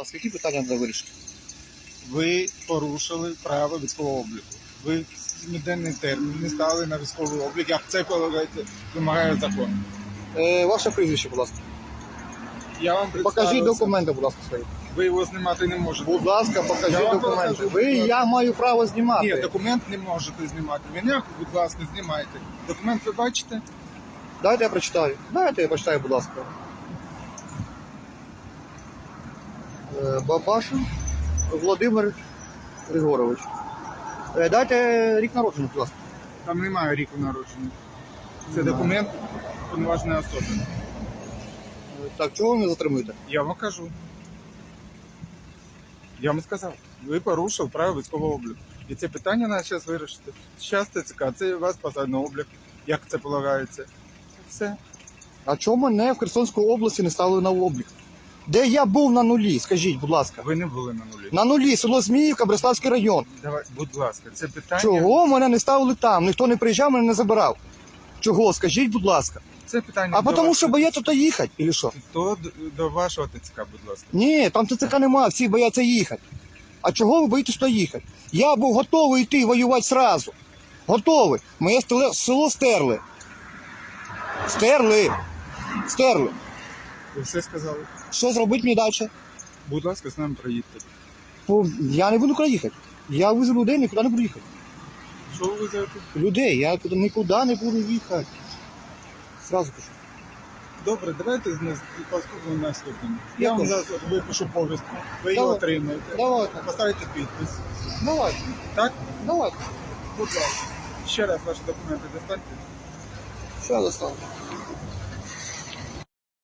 ласка, які питання треба вирішити? Ви порушили право військового обліку. Ви семиденний термін не стали на військовий облік, як це вимагає закон. Е, ваше прізвище, будь ласка. Я вам Покажіть представився. документи, будь ласка, свої. Ви його знімати не можете. Будь ласка, покажіть Я вам документи. покажу, Ви, я маю право знімати. Ні, документ не можете знімати. Мене, будь ласка, знімайте. Документ ви бачите? Дайте я прочитаю. Дайте я прочитаю, будь ласка. Е, Бабашин Володимир Григорович. Е, Дайте рік народження, будь ласка. Там немає ріку народження. Це документ повноважної особи. Е, Так, чого ви мене затримуєте? Я вам кажу. Я вам сказав, ви порушили право військового обліку. І це питання треба зараз вирішити. Зараз ТЦК, це у вас посадний облік, як це полагається. Все. А чому мене в Херсонській області не ставили на облік? Де я був на нулі, скажіть, будь ласка. Ви не були на нулі. На нулі, село Зміївка, Бреславський район. Давай, будь ласка, це питання. Чого мене не ставили там? Ніхто не приїжджав, мене не забирав. Чого? Скажіть, будь ласка. Це питання. А до тому що бояться то їхати, і що? То до вашого ТЦК, будь ласка. Ні, там ТЦК нема, всі бояться їхати. А чого ви боїтесь то їхати? Я був готовий йти воювати зразу. Готовий. Моє стеле- село стерли. Стерли. Стерли. Ви все сказали. Що зробити мені далі? Будь ласка, з нами проїдьте. Ну, Я не буду куди їхати. Я везу людей, нікуди не буду їхати. Що ви везете? Людей, я куди- нікуди не буду їхати. Зразу кажу. Добре, давайте з нас поступимо наступним. Я вам зараз випишу повістку. Ви її Давай. отримаєте. Давайте. Поставите підпис. Давайте. Так? Давайте. Будь ласка. Ще раз ваші документи достаньте. Що я достану?